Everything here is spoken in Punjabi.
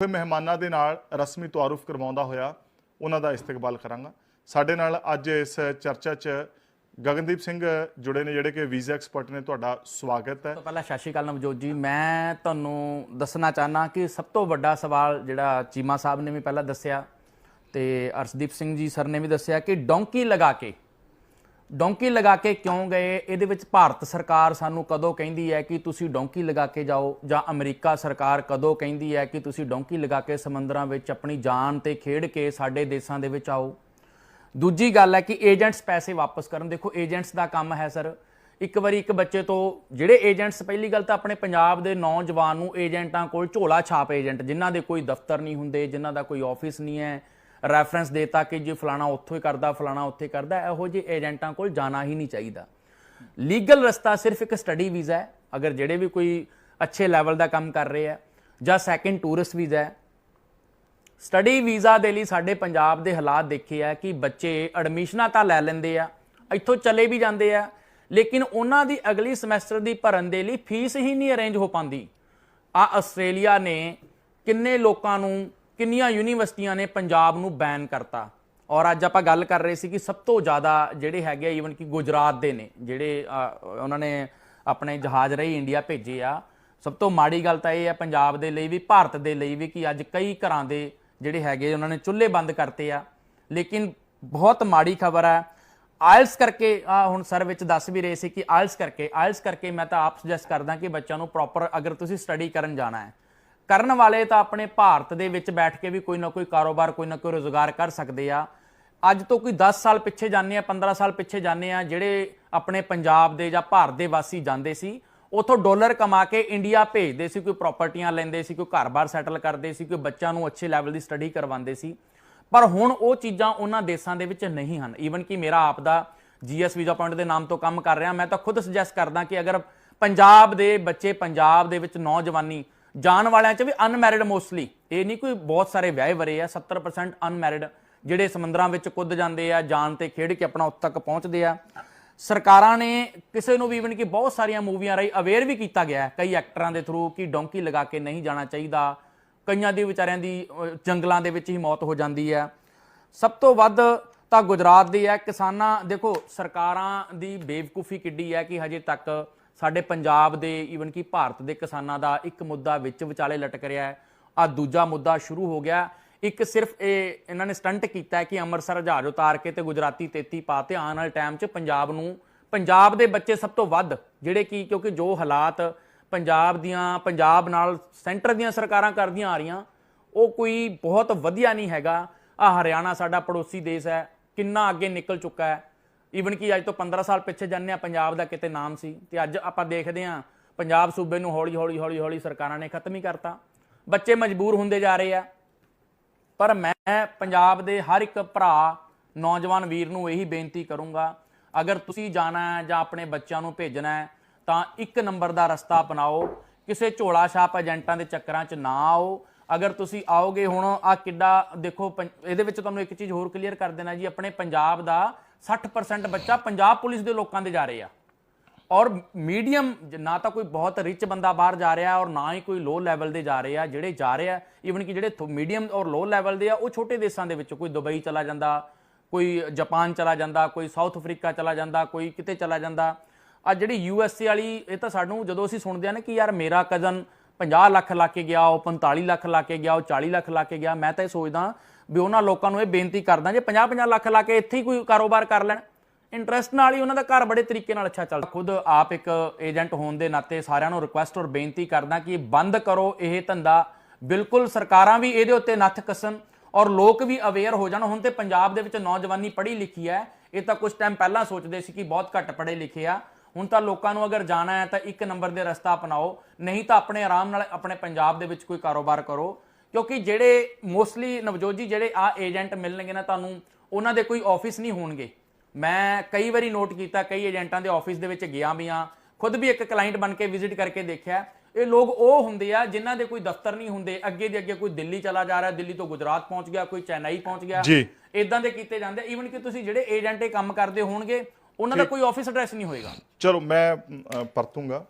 ਫਿਰ ਮਹਿਮਾਨਾਂ ਦੇ ਨਾਲ ਰਸਮੀ ਤਾਰਫ ਕਰਵਾਉਂਦਾ ਹੋਇਆ ਉਹਨਾਂ ਦਾ ਇਸਤਕਬਾਲ ਕਰਾਂਗਾ। ਸਾਡੇ ਨਾਲ ਅੱਜ ਇਸ ਚਰਚਾ 'ਚ ਗਗਨਦੀਪ ਸਿੰਘ ਜੁੜੇ ਨੇ, ਜਿਹੜੇ ਕਿ ਵੀਜ਼ਾ ਐਕਸਪਰਟ ਨੇ, ਤੁਹਾਡਾ ਸਵਾਗਤ ਹੈ। ਤੋਂ ਪਹਿਲਾਂ ਸਤਿ ਸ਼੍ਰੀ ਅਕਾਲ ਨਵਜੋਤ ਜੀ। ਮੈਂ ਤੁਹਾਨੂੰ ਦੱਸਣਾ ਚਾਹਨਾ ਕਿ ਸਭ ਤੋਂ ਵੱਡਾ ਸਵਾਲ ਜਿਹੜਾ ਚੀਮਾ ਸਾਹਿਬ ਨੇ ਵੀ ਪਹਿਲਾਂ ਦੱਸਿਆ ਤੇ ਅਰਸ਼ਦੀਪ ਸਿੰਘ ਜੀ ਸਰ ਨੇ ਵੀ ਦੱਸਿਆ ਕਿ ਡੋਂਕੀ ਲਗਾ ਕੇ ਡੋਂਕੀ ਲਗਾ ਕੇ ਕਿਉਂ ਗਏ? ਇਹਦੇ ਵਿੱਚ ਭਾਰਤ ਸਰਕਾਰ ਸਾਨੂੰ ਕਦੋਂ ਕਹਿੰਦੀ ਹੈ ਕਿ ਤੁਸੀਂ ਡੋਂਕੀ ਲਗਾ ਕੇ ਜਾਓ? ਜਾਂ ਅਮਰੀਕਾ ਸਰਕਾਰ ਕਦੋਂ ਕਹਿੰਦੀ ਹੈ ਕਿ ਤੁਸੀਂ ਡੋਂਕੀ ਲਗਾ ਕੇ ਸਮੁੰਦਰਾਂ ਵਿੱਚ ਆਪਣੀ ਜਾਨ ਤੇ ਖੇਡ ਕੇ ਸਾਡੇ ਦੇਸ਼ਾਂ ਦੇ ਵਿੱਚ ਆਓ? ਦੂਜੀ ਗੱਲ ਹੈ ਕਿ ਏਜੰਟਸ ਪੈਸੇ ਵਾਪਸ ਕਰਨ। ਦੇਖੋ, ਏਜੰਟਸ ਦਾ ਕੰਮ ਹੈ ਸਰ। ਇੱਕ ਵਾਰੀ ਇੱਕ ਬੱਚੇ ਤੋਂ, ਜਿਹੜੇ ਏਜੰਟਸ, ਪਹਿਲੀ ਗੱਲ ਤਾਂ ਆਪਣੇ ਪੰਜਾਬ ਦੇ ਨੌਜਵਾਨ ਨੂੰ ਏਜੰਟਾਂ ਕੋਲ ਝੋਲਾ ਛਾਪ ਏਜੰਟ, ਜਿਨ੍ਹਾਂ ਦੇ ਕੋਈ ਦਫ਼ਤਰ ਨਹੀਂ ਹੁੰਦੇ, ਜਿਨ੍ਹਾਂ ਦਾ ਕੋਈ ਆਫਿਸ ਨਹੀਂ ਹੈ ਰੈਫਰੈਂਸ ਦੇਤਾ ਕਿ ਜੇ ਫਲਾਣਾ ਉੱਥੋਂ ਹੀ ਕਰਦਾ, ਫਲਾਣਾ ਉੱਥੇ ਕਰਦਾ, ਇਹੋ ਜਿਹੇ ਏਜੰਟਾਂ ਕੋਲ ਜਾਣਾ ਹੀ ਨਹੀਂ ਚਾਹੀਦਾ। ਲੀਗਲ ਰਸਤਾ ਸਿਰਫ ਇੱਕ ਸਟੱਡੀ ਵੀਜ਼ਾ ਹੈ। ਅਗਰ ਜਿਹੜੇ ਵੀ ਕੋਈ ਅੱਛੇ ਲੈਵਲ ਦਾ ਕੰਮ ਕਰ ਰਹੇ ਆ ਜਾਂ ਸੈਕੰਡ ਟੂਰਿਸਟ ਵੀਜ਼ਾ ਹੈ ਸਟੱਡੀ ਵੀਜ਼ਾ ਦੇ ਲਈ ਸਾਡੇ ਪੰਜਾਬ ਦੇ ਹਾਲਾਤ ਦੇਖੇ ਆ ਕਿ ਬੱਚੇ ਐਡਮਿਸ਼ਨਾਂ ਤਾਂ ਲੈ ਲੈਂਦੇ ਆ, ਇੱਥੋਂ ਚਲੇ ਵੀ ਜਾਂਦੇ ਆ, ਲੇਕਿਨ ਉਹਨਾਂ ਦੀ ਅਗਲੀ ਸਮੈਸਟਰ ਦੀ ਭਰਨ ਦੇ ਲਈ ਫੀਸ ਹੀ ਨਹੀਂ ਅਰੇਂਜ ਹੋ ਪਾਉਂਦੀ। ਆ ਆਸਟ੍ਰੇਲੀਆ ਨੇ ਕਿੰਨੇ ਲੋਕਾਂ ਨੂੰ ਕਿੰਨੀਆਂ ਯੂਨੀਵਰਸਿਟੀਆਂ ਨੇ ਪੰਜਾਬ ਨੂੰ ਬੈਨ ਕਰਤਾ? ਔਰ ਅੱਜ ਆਪਾਂ ਗੱਲ ਕਰ ਰਹੇ ਸੀ ਕਿ ਸਭ ਤੋਂ ਜ਼ਿਆਦਾ ਜਿਹੜੇ ਹੈਗੇ ਆ ਈਵਨ ਕਿ ਗੁਜਰਾਤ ਦੇ ਨੇ, ਜਿਹੜੇ ਉਹਨਾਂ ਨੇ ਆਪਣੇ ਜਹਾਜ਼ ਰਹੀ ਇੰਡੀਆ ਭੇਜੇ ਆ। ਸਭ ਤੋਂ ਮਾੜੀ ਗੱਲ ਤਾਂ ਇਹ ਹੈ ਪੰਜਾਬ ਦੇ ਲਈ ਵੀ, ਭਾਰਤ ਦੇ ਲਈ ਵੀ ਕਿ ਅੱਜ ਕਈ ਘਰਾਂ ਦੇ ਜਿਹੜੇ ਹੈਗੇ ਉਹਨਾਂ ਨੇ ਚੁੱਲ੍ਹੇ ਬੰਦ ਕਰਤੇ ਆ। ਲੇਕਿਨ ਬਹੁਤ ਮਾੜੀ ਖਬਰ ਹੈ ਆਇਲਸ ਕਰਕੇ ਆ ਹੁਣ ਸਰ ਵਿੱਚ ਦੱਸ ਵੀ ਰਹੇ ਸੀ ਕਿ ਆਇਲਸ ਕਰਕੇ ਆਇਲਸ ਕਰਕੇ ਮੈਂ ਤਾਂ ਆਪ ਸੁਜੈਸਟ ਕਰਦਾ ਕਿ ਬੱਚਿਆਂ ਨੂੰ ਪ੍ਰੋਪਰ ਅਗਰ ਤੁਸੀਂ ਸਟੱਡੀ ਕਰਨ ਜਾਣਾ ਹੈ ਕਰਨ ਵਾਲੇ ਤਾਂ ਆਪਣੇ ਭਾਰਤ ਦੇ ਵਿੱਚ ਬੈਠ ਕੇ ਵੀ ਕੋਈ ਨਾ ਕੋਈ ਕਾਰੋਬਾਰ, ਕੋਈ ਨਾ ਕੋਈ ਰੋਜ਼ਗਾਰ ਕਰ ਸਕਦੇ ਆ। ਅੱਜ ਤੋਂ ਕੋਈ 10 ਸਾਲ ਪਿੱਛੇ ਜਾਂਦੇ ਆ 15 ਸਾਲ ਪਿੱਛੇ ਜਾਂਦੇ ਆ, ਜਿਹੜੇ ਆਪਣੇ ਪੰਜਾਬ ਦੇ ਜਾਂ ਭਾਰਤ ਦੇ ਵਾਸੀ ਜਾਂਦੇ ਸੀ, ਉਥੋਂ ਡਾਲਰ ਕਮਾ ਕੇ ਇੰਡੀਆ ਭੇਜਦੇ ਸੀ, ਕੋਈ ਪ੍ਰਾਪਰਟੀਆਂ ਲੈਂਦੇ ਸੀ, ਕੋਈ ਘਰ-ਬਾਰ ਸੈਟਲ ਕਰਦੇ ਸੀ, ਕੋਈ ਬੱਚਿਆਂ ਨੂੰ ਅੱਛੇ ਲੈਵਲ ਦੀ ਸਟੱਡੀ ਕਰਵਾਉਂਦੇ ਸੀ। ਪਰ ਹੁਣ ਉਹ ਚੀਜ਼ਾਂ ਉਹਨਾਂ ਦੇਸ਼ਾਂ ਦੇ ਵਿੱਚ ਨਹੀਂ ਹਨ। ਈਵਨ ਕਿ ਮੇਰਾ ਆਪ ਦਾ ਜੀਐਸ ਵੀਜ਼ਾ ਪੁਆਇੰਟ ਦੇ ਨਾਮ ਤੋਂ ਕੰਮ ਕਰ ਰਿਹਾ, ਮੈਂ ਤਾਂ ਖੁਦ ਸੁਜੈਸਟ ਕਰਦਾ ਕਿ ਅਗਰ ਪੰਜਾਬ ਦੇ ਬੱਚੇ, ਪੰਜਾਬ ਦੇ ਵਿੱਚ ਨੌਜਵਾਨੀ ਜਾਣ ਵਾਲਿਆਂ ਚ ਵੀ ਅਨਮੈਰਿਡ ਮੋਸਟਲੀ ਇਹ ਨਹੀਂ ਕੋਈ ਬਹੁਤ ਸਾਰੇ ਵਿਆਹੇ ਵਰੇ ਆ 70% ਅਨਮੈਰਿਡ ਜਿਹੜੇ ਸਮੁੰਦਰਾਂ ਵਿੱਚ ਕੁੱਦ ਜਾਂਦੇ ਆ ਜਾਨ ਤੇ ਖੇਡ ਕੇ ਆਪਣਾ ਉੱਥੇ ਤੱਕ ਪਹੁੰਚਦੇ ਆ। ਸਰਕਾਰਾਂ ਨੇ ਕਿਸੇ ਨੂੰ ਵੀ ਇਵਨ ਕਿ ਬਹੁਤ ਸਾਰੀਆਂ ਮੂਵੀਆਂ ਰਾਹੀਂ ਅਵੇਅਰ ਵੀ ਕੀਤਾ ਗਿਆ ਕਈ ਐਕਟਰਾਂ ਦੇ ਥਰੂ ਕਿ ਡੌਂਕੀ ਲਗਾ ਕੇ ਨਹੀਂ ਜਾਣਾ ਚਾਹੀਦਾ। ਕਈਆਂ ਦੀ ਵਿਚਾਰਿਆਂ ਦੀ ਜੰਗਲਾਂ ਦੇ ਵਿੱਚ ਹੀ ਮੌਤ ਹੋ ਜਾਂਦੀ ਹੈ। ਸਭ ਤੋਂ ਵੱਧ ਤਾਂ ਗੁਜਰਾਤ ਦੀ ਹੈ। ਕਿਸਾਨਾਂ, ਦੇਖੋ, ਸਰਕਾਰਾਂ ਦੀ ਬੇਵਕੂਫੀ ਕਿੱਡੀ ਹੈ ਕਿ ਹਜੇ ਤੱਕ ਸਾਡੇ ਪੰਜਾਬ ਦੇ ਈਵਨ ਕਿ ਭਾਰਤ ਦੇ ਕਿਸਾਨਾਂ ਦਾ ਇੱਕ ਮੁੱਦਾ ਵਿੱਚ ਵਿਚਾਲੇ ਲਟਕ ਰਿਹਾ ਹੈ। ਆ ਦੂਜਾ ਮੁੱਦਾ ਸ਼ੁਰੂ ਹੋ ਗਿਆ। ਇੱਕ ਸਿਰਫ ਇਹ ਇਹਨਾਂ ਨੇ ਸਟੰਟ ਕੀਤਾ ਕਿ ਅੰਮ੍ਰਿਤਸਰ ਜਹਾਜ਼ ਉਤਾਰ ਕੇ ਤੇ ਗੁਜਰਾਤੀ 33 ਪਾ ਤੇ ਆਉਣ ਵਾਲੇ ਟਾਈਮ 'ਚ ਪੰਜਾਬ ਨੂੰ, ਪੰਜਾਬ ਦੇ ਬੱਚੇ ਸਭ ਤੋਂ ਵੱਧ, ਜਿਹੜੇ ਕੀ ਕਿਉਂਕਿ ਜੋ ਹਾਲਾਤ ਪੰਜਾਬ ਦੀਆਂ, ਪੰਜਾਬ ਨਾਲ ਸੈਂਟਰ ਦੀਆਂ ਸਰਕਾਰਾਂ ਕਰਦੀਆਂ ਆ ਰਹੀਆਂ, ਉਹ ਕੋਈ ਬਹੁਤ ਵਧੀਆ ਨਹੀਂ ਹੈਗਾ। ਆ ਹਰਿਆਣਾ ਸਾਡਾ ਪੜੋਸੀ ਦੇਸ਼ ਹੈ, ਕਿੰਨਾ ਅੱਗੇ ਨਿਕਲ ਚੁੱਕਾ ਹੈ। ਈਵਨ ਕਿ ਅੱਜ ਤੋਂ 15 ਸਾਲ ਪਿੱਛੇ ਜਾਂਦੇ ਆ ਪੰਜਾਬ ਦਾ ਕਿਤੇ ਨਾਮ ਸੀ। ਤੇ ਅੱਜ ਆਪਾਂ ਦੇਖਦੇ ਆ ਪੰਜਾਬ ਸੂਬੇ ਨੂੰ ਹੌਲੀ ਹੌਲੀ ਹੌਲੀ ਹੌਲੀ ਸਰਕਾਰਾਂ ਨੇ ਖਤਮ ਹੀ ਕਰਤਾ। ਬੱਚੇ ਮਜਬੂਰ ਹੁੰਦੇ ਜਾ ਰਹੇ ਆ। ਪਰ ਮੈਂ ਪੰਜਾਬ ਦੇ ਹਰ ਇੱਕ ਭਰਾ, ਨੌਜਵਾਨ ਵੀਰ ਨੂੰ ਇਹੀ ਬੇਨਤੀ ਕਰੂੰਗਾ, ਅਗਰ ਤੁਸੀਂ ਜਾਣਾ ਹੈ ਜਾਂ ਆਪਣੇ ਬੱਚਿਆਂ ਨੂੰ ਭੇਜਣਾ ਹੈ, ਤਾਂ ਇੱਕ ਨੰਬਰ ਦਾ ਰਸਤਾ ਅਪਣਾਓ। ਕਿਸੇ ਝੋਲਾ ਛਾਪ ਏਜੰਟਾਂ ਦੇ ਚੱਕਰਾਂ 'ਚ ਨਾ ਆਓ। ਅਗਰ ਤੁਸੀਂ ਆਓਗੇ ਹੁਣ ਆ ਕਿੱਡਾ, ਦੇਖੋ, ਪੰ- ਇਹਦੇ ਵਿੱਚ ਤੁਹਾਨੂੰ ਇੱਕ ਚੀਜ਼ ਹੋਰ ਕਲੀਅਰ ਕਰ ਦੇਣਾ ਜੀ, ਆਪਣੇ ਪੰਜਾਬ ਦਾ 60% ਬੱਚਾ ਪੰਜਾਬ ਪੁਲਿਸ ਦੇ ਲੋਕਾਂ ਦੇ ਜਾ ਰਹੇ ਆ। ਔਰ ਮੀਡੀਅਮ, ਨਾ ਤਾਂ ਕੋਈ ਬਹੁਤ ਰਿਚ ਬੰਦਾ ਬਾਹਰ ਜਾ ਰਿਹਾ ਔਰ ਨਾ ਹੀ ਕੋਈ ਲੋ ਲੈਵਲ ਦੇ ਜਾ ਰਹੇ ਆ, ਜਿਹੜੇ ਜਾ ਰਹੇ ਆ ਈਵਨ ਕਿ ਜਿਹੜੇ ਮੀਡੀਅਮ ਔਰ ਲੋ ਲੈਵਲ ਦੇ ਆ, ਉਹ ਛੋਟੇ ਦੇਸ਼ਾਂ ਦੇ ਵਿੱਚ, ਕੋਈ ਦੁਬਈ ਚਲਾ ਜਾਂਦਾ, ਕੋਈ ਜਾਪਾਨ ਚਲਾ ਜਾਂਦਾ, ਕੋਈ ਸਾਊਥ ਅਫਰੀਕਾ ਚਲਾ ਜਾਂਦਾ, ਕੋਈ ਕਿਤੇ ਚਲਾ ਜਾਂਦਾ। ਆ ਜਿਹੜੀ ਯੂ ਐਸ ਏ ਵਾਲੀ, ਇਹ ਤਾਂ ਸਾਨੂੰ ਜਦੋਂ ਅਸੀਂ ਸੁਣਦੇ ਆ ਨਾ ਕਿ ਯਾਰ ਮੇਰਾ ਕਜ਼ਨ 50 ਲੱਖ ਲਾ ਕੇ ਗਿਆ, ਉਹ 45 ਲੱਖ ਲਾ ਕੇ ਗਿਆ, ਉਹ 40 ਲੱਖ ਲਾ ਕੇ ਗਿਆ। ਮੈਂ ਤਾਂ ਇਹ ਸੋਚਦਾ ਵੀ ਉਹਨਾਂ ਲੋਕਾਂ ਨੂੰ ਇਹ ਬੇਨਤੀ ਕਰਦਾ ਜੇ 50 50 ਲੱਖ ਲਾ ਕੇ ਇੱਥੇ ਹੀ ਕੋਈ ਕਾਰੋਬਾਰ ਕਰ ਲੈਣ। ਇੰਟਰਸਟ ਨਾਲ ਹੀ ਉਹਨਾਂ ਦਾ ਘਰ ਬੜੇ ਤਰੀਕੇ ਨਾਲ ਅੱਛਾ ਚੱਲਦਾ। ਖੁਦ ਆਪ ਇੱਕ ਏਜੰਟ ਹੋਣ ਦੇ ਨਾਤੇ ਸਾਰਿਆਂ ਨੂੰ ਰਿਕੁਐਸਟ ਔਰ ਬੇਨਤੀ ਕਰਦਾ ਕਿ ਬੰਦ ਕਰੋ ਇਹ ਧੰਦਾ। ਬਿਲਕੁਲ ਸਰਕਾਰਾਂ ਵੀ ਇਹਦੇ ਉੱਤੇ ਨੱਥ ਕੱਸਣ ਔਰ ਲੋਕ ਵੀ ਅਵੇਅਰ ਹੋ ਜਾਣ। ਹੁਣ ਤੇ ਪੰਜਾਬ ਦੇ ਵਿੱਚ ਨੌਜਵਾਨੀ ਪੜ੍ਹੀ ਲਿਖੀ ਹੈ। ਇਹ ਤਾਂ ਕੁਝ ਟਾਈਮ ਪਹਿਲਾਂ ਸੋਚਦੇ ਸੀ ਕਿ ਬਹੁਤ ਘੱਟ ਪੜ੍ਹੇ ਲਿਖੇ ਆ। ਹੁਣ ਤਾਂ ਲੋਕਾਂ ਨੂੰ ਅਗਰ ਜਾਣਾ ਹੈ ਤਾਂ ਇੱਕ ਨੰਬਰ ਦੇ ਰਸਤਾ ਅਪਣਾਓ ਨਹੀਂ ਤਾਂ ਆਪਣੇ ਆਰਾਮ ਨਾਲ ਆਪਣੇ ਪੰਜਾਬ ਦੇ ਵਿੱਚ ਕੋਈ ਕਾਰੋਬਾਰ ਕਰੋ। ਕਿਉਂਕਿ ਜਿਹੜੇ ਮੋਸਟਲੀ ਨਵਜੋਤ ਜੀ ਜਿਹੜੇ ਆ ਏਜੰਟ ਮਿਲਣਗੇ ਨਾ ਤੁਹਾਨੂੰ ਉਹਨਾਂ ਦੇ ਕੋਈ ਆਫਿਸ ਨਹੀਂ ਹੋਣਗੇ। ਮੈਂ ਕਈ ਵਾਰੀ ਨੋਟ ਕੀਤਾ ਕਈ ਏਜੰਟਾਂ ਦੇ ਆਫਿਸ ਦੇ ਵਿੱਚ ਗਿਆ ਵੀ ਆ ਖੁਦ ਵੀ ਇੱਕ ਕਲਾਇੰਟ ਬਣ ਕੇ ਵਿਜ਼ਿਟ ਕਰਕੇ ਦੇਖਿਆ। ਇਹ ਲੋਕ ਉਹ ਹੁੰਦੇ ਆ ਜਿਨ੍ਹਾਂ ਦੇ ਕੋਈ ਦਫ਼ਤਰ ਨਹੀਂ ਹੁੰਦੇ। ਅੱਗੇ ਦੇ ਅੱਗੇ ਕੋਈ ਦਿੱਲੀ ਚਲਾ ਜਾ ਰਿਹਾ ਦਿੱਲੀ ਤੋਂ ਗੁਜਰਾਤ ਪਹੁੰਚ ਗਿਆ ਕੋਈ ਚੇਨਈ ਪਹੁੰਚ ਗਿਆ। ਜੀ। ਇਦਾਂ ਦੇ ਕੀਤੇ ਜਾਂਦੇ ਈਵਨ ਕਿ ਤੁਸੀਂ ਜਿਹੜੇ ਏਜੰਟ ਇਹ ਕੰਮ ਕਰਦੇ ਹੋਣਗੇ ਉਹਨਾਂ ਦਾ ਕੋਈ ਆਫਿਸ ਐਡਰੈਸ ਨਹੀਂ ਹੋਏਗਾ। ਚਲੋ ਮੈਂ ਅ, ਪਰਤੂੰਗਾ।